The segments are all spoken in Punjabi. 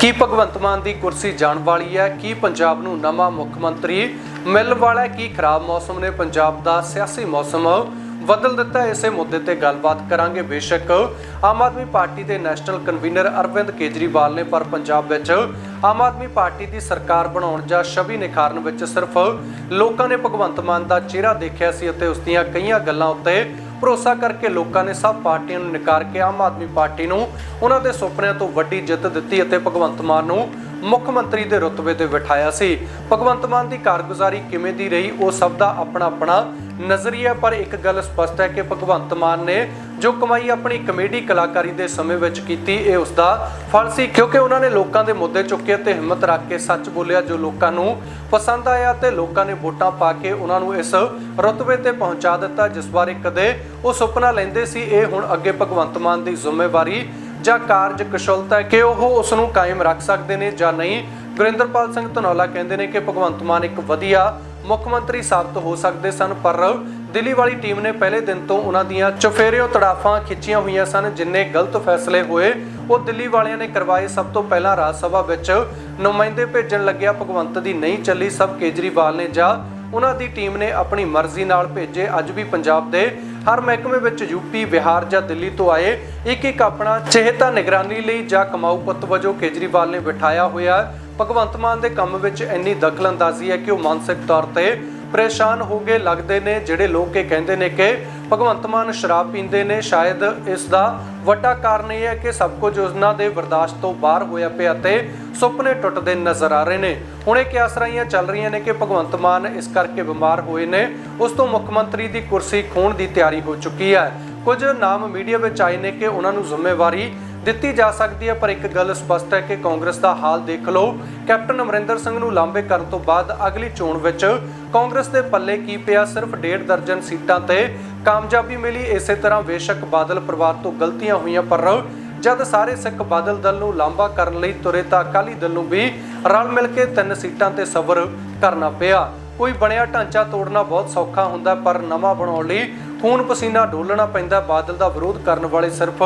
ਕੀ ਭਗਵੰਤ ਮਾਨ ਦੀ ਕੁਰਸੀ ਜਾਣ ਵਾਲੀ ਹੈ? ਕੀ ਪੰਜਾਬ ਨੂੰ ਨਵਾਂ ਮੁੱਖ ਮੰਤਰੀ ਮਿਲਣ ਵਾਲਾ ਹੈ? ਕੀ ਖਰਾਬ ਮੌਸਮ ਨੇ ਪੰਜਾਬ ਦਾ ਸਿਆਸੀ ਮੌਸਮ ਬਦਲ ਦਿੱਤਾ ਇਸੇ ਮੁੱਦੇ ਤੇ ਗੱਲਬਾਤ ਕਰਾਂਗੇ। ਬੇਸ਼ੱਕ ਆਮ ਆਦਮੀ ਪਾਰਟੀ ਦੇ ਨੈਸ਼ਨਲ ਕਨਵੀਨਰ ਅਰਵਿੰਦ ਕੇਜਰੀਵਾਲ ਨੇ, ਪਰ ਪੰਜਾਬ ਵਿੱਚ ਆਮ ਆਦਮੀ ਪਾਰਟੀ ਦੀ ਸਰਕਾਰ ਬਣਾਉਣ ਜਾਂ ਛਵੀ ਨਿਖਾਰਨ ਵਿੱਚ ਸਿਰਫ ਲੋਕਾਂ ਨੇ ਭਗਵੰਤ ਮਾਨ ਦਾ ਚਿਹਰਾ ਦੇਖਿਆ ਸੀ ਅਤੇ ਉਸ ਦੀਆਂ ਕਈਆਂ ਗੱਲਾਂ ਉੱਤੇ ਭਰੋਸਾ ਕਰਕੇ ਲੋਕਾਂ ਨੇ ਸਭ ਪਾਰਟੀਆਂ ਨੂੰ ਨਕਾਰ ਕੇ ਆਮ ਆਦਮੀ ਪਾਰਟੀ ਨੂੰ ਉਹਨਾਂ ਦੇ ਸੁਪਨਿਆਂ ਤੋਂ ਵੱਡੀ ਜਿੱਤ ਦਿੱਤੀ ਅਤੇ ਭਗਵੰਤ ਮਾਨ ਨੂੰ ਮੁੱਖ ਮੰਤਰੀ ਦੇ ਰੁਤਬੇ ਤੇ ਬਿਠਾਇਆ ਸੀ। ਭਗਵੰਤ ਮਾਨ ਦੀ ਕਾਰਗੁਜ਼ਾਰੀ ਕਿਵੇਂ ਦੀ ਰਹੀ, ਉਹ ਸਭ ਦਾ ਆਪਣਾ ਆਪਣਾ ਨਜ਼ਰੀਆ, ਪਰ ਇੱਕ ਗੱਲ ਸਪਸ਼ਟ ਹੈ ਕਿ ਭਗਵੰਤ ਮਾਨ ਨੇ ਜੋ ਕਮਾਈ ਆਪਣੀ ਕਮੇਡੀ ਕਲਾਕਾਰੀ ਦੇ ਸਮੇਂ ਵਿੱਚ ਕੀਤੀ, ਇਹ ਉਸ ਦਾ ਫਲ ਸੀ, ਕਿਉਂਕਿ ਉਹਨਾਂ ਨੇ ਲੋਕਾਂ ਦੇ ਮੁੱਦੇ ਚੁੱਕੇ ਤੇ ਹਿੰਮਤ ਰੱਖ ਕੇ ਸੱਚ ਬੋਲਿਆ, ਜੋ ਲੋਕਾਂ ਨੂੰ ਪਸੰਦ ਆਇਆ ਤੇ ਲੋਕਾਂ ਨੇ ਵੋਟਾਂ ਪਾ ਕੇ ਉਹਨਾਂ ਨੂੰ ਇਸ ਰੁਤਬੇ ਤੇ ਪਹੁੰਚਾ ਦਿੱਤਾ, ਜਿਸ ਬਾਰੇ ਕਦੇ ਉਹ ਸੁਪਨਾ ਲੈਂਦੇ ਸੀ। ਇਹ ਹੁਣ ਅੱਗੇ ਭਗਵੰਤ ਮਾਨ ਦੀ ਜ਼ਿੰਮੇਵਾਰੀ ਜਾਂ ਕਾਰਜ ਕੁਸ਼ਲਤਾ ਕਿ ਉਹ ਉਸ ਨੂੰ ਕਾਇਮ ਰੱਖ ਸਕਦੇ ਨੇ ਜਾਂ ਨਹੀਂ? ਗੁਰਿੰਦਰਪਾਲ ਸਿੰਘ ਧਨੌਲਾ ਕਹਿੰਦੇ ਨੇ ਕਿ ਭਗਵੰਤ ਮਾਨ ਇੱਕ ਵਧੀਆ ਮੁੱਖ ਮੰਤਰੀ ਸਾਬਤ ਹੋ ਸਕਦੇ ਸਨ, ਪਰ ਦਿੱਲੀ ਵਾਲੀ ਟੀਮ ਨੇ ਪਹਿਲੇ ਦਿਨ ਤੋਂ ਉਹਨਾਂ ਦੀਆਂ ਚੁਫੇਰਿਓ ਤੜਾਫਾਂ ਖਿੱਚੀਆਂ ਹੋਈਆਂ ਸਨ, ਜਿੰਨੇ ਗਲਤ ਫੈਸਲੇ ਹੋਏ, ਉਹ ਦਿੱਲੀ ਵਾਲਿਆਂ ਨੇ ਕਰਵਾਏ। ਸਭ ਤੋਂ ਪਹਿਲਾਂ ਰਾਜ ਸਭਾ ਵਿੱਚ ਨੁਮਾਇੰਦੇ ਭੇਜਣ ਲੱਗਿਆ। ਭਗਵੰਤ ਦੀ ਨਹੀਂ ਚੱਲੀ, ਸਭ ਕੇਜਰੀਵਾਲ ਨੇ ਜਾਂ ਉਹਨਾਂ ਦੀ ਟੀਮ ਨੇ ਆਪਣੀ ਮਰਜ਼ੀ ਨਾਲ ਭੇਜੇ। ਅੱਜ ਵੀ ਪੰਜਾਬ ਦੇ ਹਰ ਮਹਿਕਮੇ ਵਿੱਚ ਯੂਪੀ ਬਿਹਾਰ ਜਾਂ ਦਿੱਲੀ ਤੋਂ ਆਏ ਇੱਕ ਇੱਕ ਆਪਣਾ ਚਿਹਤਾ ਨਿਗਰਾਨੀ ਲਈ ਜਾਂ ਕਮਾਊ ਪੁੱਤ ਵਜੋਂ ਕੇਜਰੀਵਾਲ ਨੇ ਬਿਠਾਇਆ ਹੋਇਆ। ਭਗਵੰਤ ਮਾਨ ਦੇ ਕੰਮ ਵਿੱਚ ਇੰਨੀ ਦਖਲਅੰਦਾਜ਼ੀ ਹੈ ਕਿ ਉਹ ਮਾਨਸਿਕ ਤੌਰ ਤੇ ਪਰੇਸ਼ਾਨ ਹੋ ਗਏ ਲੱਗਦੇ ਨੇ, ਜਿਹੜੇ ਲੋਕ ਇਹ ਕਹਿੰਦੇ ਨੇ ਕਿ ਭਗਵੰਤ ਮਾਨ ਸ਼ਰਾਬ ਪੀਂਦੇ ਨੇ, ਸ਼ਾਇਦ ਇਸ ਦਾ ਵੱਡਾ ਕਾਰਨ ਇਹ ਹੈ ਕਿ ਸਭ ਕੁਝ ਉਹਨਾਂ ਦੇ ਬਰਦਾਸ਼ਤ ਤੋਂ ਬਾਹਰ ਹੋਇਆ ਪਿਆ ਤੇ ਸੁਪਨੇ ਟੁੱਟਦੇ ਨਜ਼ਰ ਆ ਰਹੇ ਨੇ। ਹੁਣ ਇਹ ਕਿਆਸਰਾਈਆਂ ਚੱਲ ਰਹੀਆਂ ਨੇ ਕਿ ਭਗਵੰਤ ਮਾਨ ਇਸ ਕਰਕੇ ਬਿਮਾਰ ਹੋਏ ਨੇ, ਉਸ ਤੋਂ ਮੁੱਖ ਮੰਤਰੀ ਦੀ ਕੁਰਸੀ ਖੋਣ ਦੀ ਤਿਆਰੀ ਹੋ ਚੁੱਕੀ ਹੈ। ਕੁਝ ਨਾਮ ਮੀਡੀਆ ਵਿੱਚ ਆਏ ਨੇ ਕਿ ਉਹਨਾਂ ਨੂੰ ਜ਼ਿੰਮੇਵਾਰੀ ਦਿੱਤੀ ਜਾ ਸਕਦੀ ਹੈ, ਪਰ ਇੱਕ ਗੱਲ ਸਪਸ਼ਟ ਹੈ ਕਿ ਕਾਂਗਰਸ ਦਾ ਹਾਲ ਦੇਖ ਲਓ। ਕੈਪਟਨ ਅਮਰਿੰਦਰ ਸਿੰਘ ਨੂੰ ਲਾਂਬੇ ਕਰਨ ਤੋਂ ਬਾਅਦ ਅਗਲੀ ਚੋਣ ਵਿੱਚ ਕਾਂਗਰਸ ਦੇ ਪੱਲੇ ਕੀ ਪਿਆ? ਸਿਰਫ ਡੇਢ ਦਰਜਨ ਸੀਟਾਂ ਤੇ ਕਾਮਯਾਬੀ ਮਿਲੀ। ਇਸੇ ਤਰ੍ਹਾਂ ਬੇਸ਼ੱਕ ਬਾਦਲ ਪਰਿਵਾਰ ਤੋਂ ਗਲਤੀਆਂ ਹੋਈਆਂ, ਪਰ ਜਦ ਸਾਰੇ ਸਿੱਖ ਬਾਦਲ ਦਲ ਨੂੰ ਲਾਂਬਾ ਕਰਨ ਲਈ ਤੁਰੇ ਤਾਂ ਅਕਾਲੀ ਦਲ ਨੂੰ ਵੀ ਰਲ ਮਿਲ ਕੇ ਤਿੰਨ ਸੀਟਾਂ ਤੇ ਸਬਰ ਕਰਨਾ ਪਿਆ। ਕੋਈ ਬਣਿਆ ਢਾਂਚਾ ਤੋੜਨਾ ਬਹੁਤ ਸੌਖਾ ਹੁੰਦਾ, ਪਰ ਨਵਾਂ ਬਣਾਉਣ ਲਈ ਖੂਨ ਪਸੀਨਾ ਡੋਲਣਾ ਪੈਂਦਾ। ਬਾਦਲ ਦਾ ਵਿਰੋਧ ਕਰਨ ਵਾਲੇ ਸਿਰਫ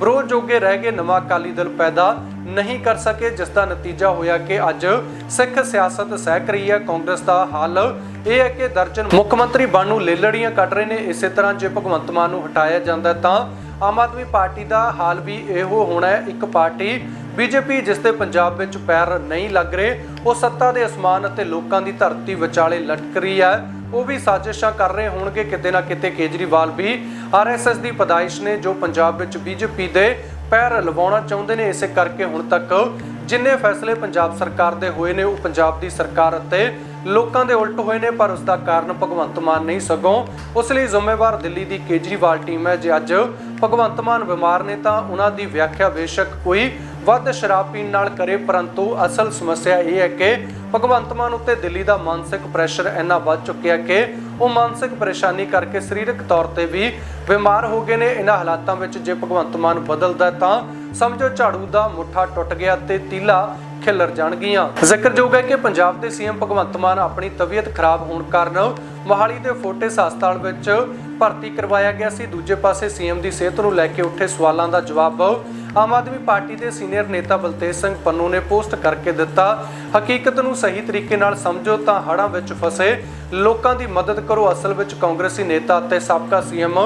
ਵਿਰੋਧ ਜੋਗੇ ਰਹਿ ਗਏ ਨਵਾਂ ਅਕਾਲੀ ਦਲ ਪੈਦਾ ਨਹੀਂ ਕਰ ਸਕੇ, ਜਿਸ ਦਾ ਨਤੀਜਾ ਹੋਇਆ ਕਿ ਅੱਜ ਸਿੱਖ ਸਿਆਸਤ ਸਹਿਕ ਰਹੀ ਹੈ। ਕਾਂਗਰਸ ਦਾ ਹਾਲ ਇਹ ਹੈ ਕਿ ਦਰਜਨ ਮੁੱਖ ਮੰਤਰੀ ਬਣਨ ਲੇਲੜੀਆਂ ਕੱਢ ਰਹੇ ਨੇ। ਇਸੇ ਤਰ੍ਹਾਂ ਜੇ ਭਗਵੰਤ ਮਾਨ ਨੂੰ ਹਟਾਇਆ ਜਾਂਦਾ ਤਾਂ ਆਮ ਆਦਮੀ ਪਾਰਟੀ ਦਾ ਹਾਲ ਵੀ ਇਹੋ ਹੋਣਾ ਹੈ। ਇੱਕ ਪਾਰਟੀ ਬੀਜੇਪੀ, ਜਿਸ ਦੇ ਪੰਜਾਬ ਵਿੱਚ ਪੈਰ ਨਹੀਂ ਲੱਗ ਰਹੇ, ਉਹ ਸੱਤਾ ਦੇ ਅਸਮਾਨ ਅਤੇ ਲੋਕਾਂ ਦੀ ਧਰਤੀ ਵਿਚਾਲੇ ਲਟਕ ਰਹੀ ਹੈ। ਉਹ ਵੀ ਸਾਜ਼ਿਸ਼ਾਂ ਕਰ ਰਹੇ ਹੋਣਗੇ ਕਿਤੇ ਨਾ ਕਿਤੇ ਕੇਜਰੀਵਾਲ ਵੀ। ਆਰਐਸਐਸ ਦੀ ਪਦਾਇਸ਼ ਨੇ ਜੋ ਪੰਜਾਬ ਵਿੱਚ ਬੀਜੇਪੀ ਦੇ ਪੈਰ ਲਵਾਉਣਾ ਚਾਹੁੰਦੇ ਨੇ, ਇਸੇ ਕਰਕੇ ਹੁਣ ਤੱਕ ਜਿੰਨੇ ਫੈਸਲੇ ਪੰਜਾਬ ਸਰਕਾਰ ਦੇ ਹੋਏ ਨੇ, ਉਹ ਪੰਜਾਬ ਦੀ ਸਰਕਾਰ ਅਤੇ ਲੋਕਾਂ ਦੇ ਉਲਟ ਹੋਏ ਨੇ, ਪਰ ਉਸ ਦਾ ਕਾਰਨ ਭਗਵੰਤ ਮਾਨ ਨਹੀਂ ਸਗੋਂ। ਉਸ ਲਈ ਜ਼ਿੰਮੇਵਾਰ ਦਿੱਲੀ ਦੀ ਕੇਜਰੀਵਾਲ ਟੀਮ ਹੈ ਜੇ ਅੱਜ ਭਗਵੰਤ ਮਾਨ ਬਿਮਾਰ ਨੇ, ਤਾਂ ਉਹਨਾਂ ਦੀ ਵਿਆਖਿਆ ਬੇਸ਼ੱਕ ਕੋਈ ਵੱਧ ਸ਼ਰਾਬ ਪੀਣ ਨਾਲ ਕਰੇ, ਪਰੰਤੂ ਅਸਲ ਸਮੱਸਿਆ ਇਹ ਹੈ ਕਿ ਭਗਵੰਤ ਮਾਨ ਉੱਤੇ ਦਿੱਲੀ ਦਾ ਮਾਨਸਿਕ ਪ੍ਰੈਸ਼ਰ ਇੰਨਾ ਵੱਧ ਚੁੱਕਿਆ ਕਿ ਉਹ ਮਾਨਸਿਕ ਪਰੇਸ਼ਾਨੀ ਕਰਕੇ ਸਰੀਰਕ ਤੌਰ ਤੇ ਵੀ ਬਿਮਾਰ ਹੋ ਗਏ ਨੇ। ਇਹਨਾਂ ਹਾਲਾਤਾਂ ਵਿੱਚ ਜੇ ਭਗਵੰਤ ਮਾਨ ਬਦਲਦਾ ਤਾਂ ਸਮਝੋ ਝਾੜੂ ਦਾ ਮੁੱਠਾ ਟੁੱਟ ਗਿਆ ਤੇ ਤੀਲਾ ਖਿਲਰ ਜਾਣਗੀਆਂ। ਜ਼ਿਕਰਯੋਗ ਹੈ ਕਿ ਪੰਜਾਬ ਦੇ ਸੀਐਮ ਭਗਵੰਤ ਮਾਨ ਆਪਣੀ ਤਬੀਅਤ ਖਰਾਬ ਹੋਣ ਕਾਰਨ ਮੋਹਾਲੀ ਦੇ ਫੋਰਟਿਸ ਹਸਪਤਾਲ ਵਿੱਚ ਭਰਤੀ ਕਰਵਾਇਆ ਗਿਆ ਸੀ। ਦੂਜੇ ਪਾਸੇ ਸੀਐਮ ਦੀ ਸਿਹਤ ਨੂੰ ਲੈ ਕੇ ਉੱਠੇ ਸਵਾਲਾਂ ਦਾ ਜਵਾਬ ਆਮ ਆਦਮੀ ਪਾਰਟੀ ਦੇ ਸੀਨੀਅਰ ਨੇਤਾ ਬਲਤੇਜ ਸਿੰਘ ਪੰਨੂ ਨੇ ਪੋਸਟ ਕਰਕੇ ਦਿੱਤਾ, ਹਕੀਕਤ ਨੂੰ ਸਹੀ ਤਰੀਕੇ ਨਾਲ ਸਮਝੋ ਤਾਂ ਹੜਾਂ ਵਿੱਚ ਫਸੇ, ਲੋਕਾਂ ਦੀ ਮਦਦ ਕਰੋ, ਅਸਲ ਵਿੱਚ ਕਾਂਗਰਸੀ ਨੇਤਾ ਅਤੇ ਸਾਬਕਾ ਸੀਐਮ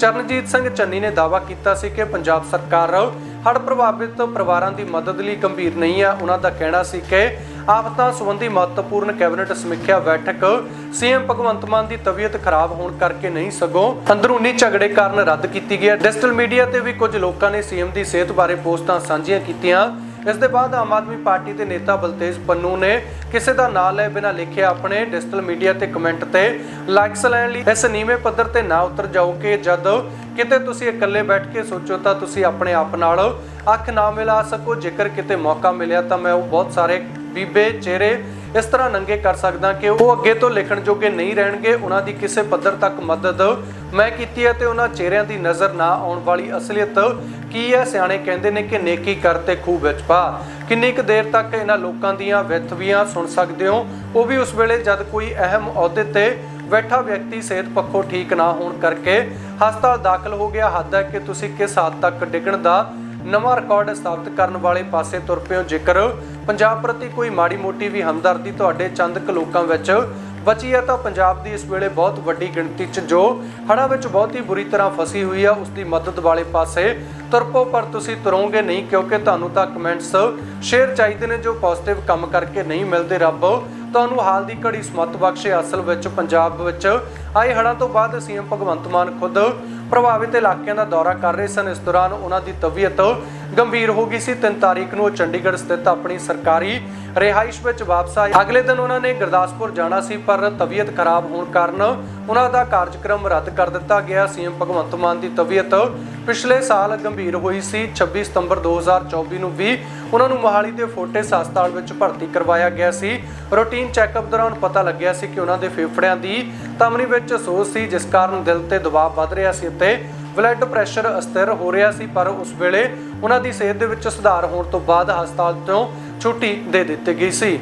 ਚਰਨਜੀਤ ਸਿੰਘ ਚੰਨੀ ਨੇ ਦਾਅਵਾ ਕੀਤਾ ਸੀ ਕਿ ਪੰਜਾਬ ਸਰਕਾਰ ਹੜ੍ਹ ਪ੍ਰਭਾਵਿਤ ਪਰਿਵਾਰਾਂ ਦੀ ਮਦਦ ਲਈ ਗੰਭੀਰ ਨਹੀਂ ਹੈ ਉਹਨਾਂ ਦਾ ਕਹਿਣਾ ਸੀ ਕਿ ਆਫਤਾਂ ਸੰਬੰਧੀ ਮਹੱਤਵਪੂਰਨ ਕੈਬਨਿਟ ਸਮੀਖਿਆ ਬੈਠਕ ਸੀਐਮ ਭਗਵੰਤ ਮਾਨ ਦੀ ਤਬੀਅਤ ਖਰਾਬ ਹੋਣ ਕਰਕੇ ਨਹੀਂ ਸਗੋਂ ਅੰਦਰੂਨੀ ਝਗੜੇ ਕਾਰਨ ਰੱਦ ਕੀਤੀ ਗਈ ਹੈ। ਡਿਜੀਟਲ ਮੀਡੀਆ ਤੇ ਵੀ ਕੁਝ ਲੋਕਾਂ ਨੇ ਸੀਐਮ ਦੀ ਸਿਹਤ ਬਾਰੇ ਪੋਸਟਾਂ ਸਾਂਝੀਆਂ ਕੀਤੀਆਂ। ਇਸ ਦੇ ਬਾਅਦ ਆਮ ਆਦਮੀ ਪਾਰਟੀ ਦੇ ਨੇਤਾ ਬਲਤੇਜ ਪੰਨੂ ਨੇ ਕਿਸੇ ਦਾ ਨਾਂ ਲਏ ਬਿਨਾਂ ਲਿਖਿਆ ਆਪਣੇ ਡਿਜੀਟਲ ਮੀਡੀਆ ਤੇ ਕਮੈਂਟ ਤੇ ਲਾਈਕਸ ਲੈਣ ਲਈ ਇਸ ਨੀਵੇਂ ਪੱਧਰ ਤੇ ਨਾ ਉਤਰ ਜਾਓ ਕਿ ਜਦ ਕਿਤੇ ਤੁਸੀਂ ਇਕੱਲੇ ਬੈਠ ਕੇ ਸੋਚੋ ਤਾਂ ਤੁਸੀਂ ਆਪਣੇ ਆਪ ਨਾਲ ਅੱਖ ਨਾ ਮਿਲਾ ਸਕੋ। ਜੇਕਰ ਕਿਤੇ ਮੌਕਾ ਮਿਲਿਆ ਤਾਂ ਮੈਂ ਉਹ ਬਹੁਤ ਸਾਰੇ ਬੀਬੇ ਚਿਹਰੇ ਇਸ ਤਰ੍ਹਾਂ ਨੰਗੇ ਕਰ ਸਕਦਾ ਕਿ ਉਹ ਅੱਗੇ ਤੋਂ ਲਿਖਣ ਜੋਗੇ ਨਹੀਂ ਰਹਿਣਗੇ। ਉਹਨਾਂ ਦੀ ਕਿਸੇ ਪੱਧਰ ਤੱਕ ਮਦਦ ਮੈਂ ਕੀਤੀ ਹੈ ਤੇ ਉਹਨਾਂ ਚਿਹਰਿਆਂ ਦੀ ਨਜ਼ਰ ਨਾ ਆਉਣ ਵਾਲੀ ਅਸਲੀਅਤ ਕੀ ਹੈ? ਸਿਆਣੇ ਕਹਿੰਦੇ ਨੇ ਕਿ ਨੇਕੀ ਕਰ ਤੇ ਖੂਹ ਵਿੱਚ ਪਾ। ਕਿੰਨੀ ਕੁ ਦੇਰ ਤੱਕ ਇਹਨਾਂ ਲੋਕਾਂ ਦੀਆਂ ਵਿਥਵੀਆਂ ਸੁਣ ਸਕਦੇ ਹੋ? ਉਹ ਵੀ ਉਸ ਵੇਲੇ ਜਦ ਕੋਈ ਅਹਿਮ ਅਹੁਦੇ ਤੇ ਬੈਠਾ ਵਿਅਕਤੀ ਸਿਹਤ ਪੱਖੋਂ ਠੀਕ ਨਾ ਹੋਣ ਕਰਕੇ ਹਸਪਤਾਲ ਦਾਖਲ ਹੋ ਗਿਆ। ਹੱਦ ਹੈ ਕਿ ਤੁਸੀਂ ਕਿਸ ਹੱਦ ਤੱਕ ਡਿੱਗਣ ਦਾ ਨਵਾਂ ਰਿਕਾਰਡ ਸਥਾਪਿਤ ਕਰਨ ਵਾਲੇ ਪਾਸੇ ਤੁਰ ਪਿਓ। ਜੇਕਰ ਪੰਜਾਬ ਪ੍ਰਤੀ ਕੋਈ ਮਾੜੀ ਮੋਟੀ ਵੀ ਹਮਦਰਦੀ ਤੁਹਾਡੇ ਚੰਦ ਕੁ ਲੋਕਾਂ ਵਿੱਚ ਬਚੀ ਹੈ, ਤਾਂ ਪੰਜਾਬ ਦੀ ਇਸ ਵੇਲੇ ਬਹੁਤ ਵੱਡੀ ਗਿਣਤੀ 'ਚ ਜੋ ਹੜ੍ਹਾਂ ਵਿੱਚ ਬਹੁਤ ਹੀ ਬੁਰੀ ਤਰ੍ਹਾਂ ਫਸੀ ਹੋਈ ਹੈ ਉਸ ਦੀ ਮਦਦ ਵਾਲੇ ਪਾਸੇ ਤੁਰਪੋ ਪਰ ਤੁਸੀਂ ਤੁਰੋਗੇ ਨਹੀਂ, ਕਿਉਂਕਿ ਤੁਹਾਨੂੰ ਤਾਂ ਕਮੈਂਟਸ ਸ਼ੇਅਰ ਚਾਹੀਦੇ ਨੇ, ਜੋ ਪੋਜ਼ਿਟਿਵ ਕੰਮ ਕਰਕੇ ਨਹੀਂ ਮਿਲਦੇ। ਰੱਬ ਤੁਹਾਨੂੰ ਹਾਲ ਦੀ ਘੜੀ ਸਮਤ ਬਖਸ਼ੇ, ਅਸਲ ਵਿੱਚ ਪੰਜਾਬ ਵਿੱਚ ਆਏ ਹੜ੍ਹਾਂ ਤੋਂ ਬਾਅਦ ਸੀਐਮ ਭਗਵੰਤ ਮਾਨ ਖੁਦ ਪ੍ਰਭਾਵਿਤ ਇਲਾਕਿਆਂ ਦਾ ਦੌਰਾ ਕਰ ਰਹੇ ਸਨ। ਇਸ ਦੌਰਾਨ ਉਹਨਾਂ ਦੀ ਤਬੀਅਤ ਗੰਭੀਰ ਹੋ ਗਈ ਸੀ। 3 ਤਾਰੀਖ ਨੂੰ ਉਹ ਚੰਡੀਗੜ੍ਹ ਸਥਿਤ ਆਪਣੀ ਸਰਕਾਰੀ ਰਿਹਾਇਸ਼ ਵਿੱਚ ਵਾਪਸ ਆਏ। ਅਗਲੇ ਦਿਨ ਉਹਨਾਂ ਨੇ ਗੁਰਦਾਸਪੁਰ ਜਾਣਾ ਸੀ, ਪਰ ਤਬੀਅਤ ਖਰਾਬ ਹੋਣ ਕਾਰਨ ਉਹਨਾਂ ਦਾ ਕਾਰਜਕ੍ਰਮ ਰੱਦ ਕਰ ਦਿੱਤਾ ਗਿਆ। ਸੀਐਮ ਭਗਵੰਤ ਮਾਨ ਦੀ ਤਬੀਅਤ ਪਿਛਲੇ ਸਾਲ ਗੰਭੀਰ ਹੋਈ ਸੀ। 26 ਸਤੰਬਰ 2024 ਨੂੰ ਵੀ ਉਹਨਾਂ ਨੂੰ ਮੋਹਾਲੀ ਦੇ ਫੋਰਟਿਸ ਹਸਪਤਾਲ ਵਿੱਚ ਭਰਤੀ ਕਰਵਾਇਆ ਗਿਆ ਸੀ। ਰੂਟੀਨ ਚੈੱਕਅਪ ਦੌਰਾਨ ਪਤਾ ਲੱਗਿਆ ਸੀ ਕਿ ਉਹਨਾਂ ਦੇ ਫੇਫੜਿਆਂ ਦੀ ਧਮਨੀ ਵਿੱਚ ਸੋਜ ਸੀ, ਜਿਸ ਕਾਰਨ ਦਿਲ ਤੇ ਦਬਾਅ ਵੱਧ ਰਿਹਾ ਸੀ ਅਤੇ ਬਲੱਡ ਪ੍ਰੈਸ਼ਰ ਅਸਥਿਰ ਹੋ ਰਿਹਾ ਸੀ, ਪਰ ਉਸ ਵੇਲੇ ਉਹਨਾਂ ਦੀ ਸਿਹਤ ਦੇ ਵਿੱਚ ਸੁਧਾਰ ਹੋਣ ਤੋਂ ਬਾਅਦ ਹਸਪਤਾਲ ਤੋਂ ਛੁੱਟੀ ਦੇ ਦਿੱਤੀ ਗਈ ਸੀ।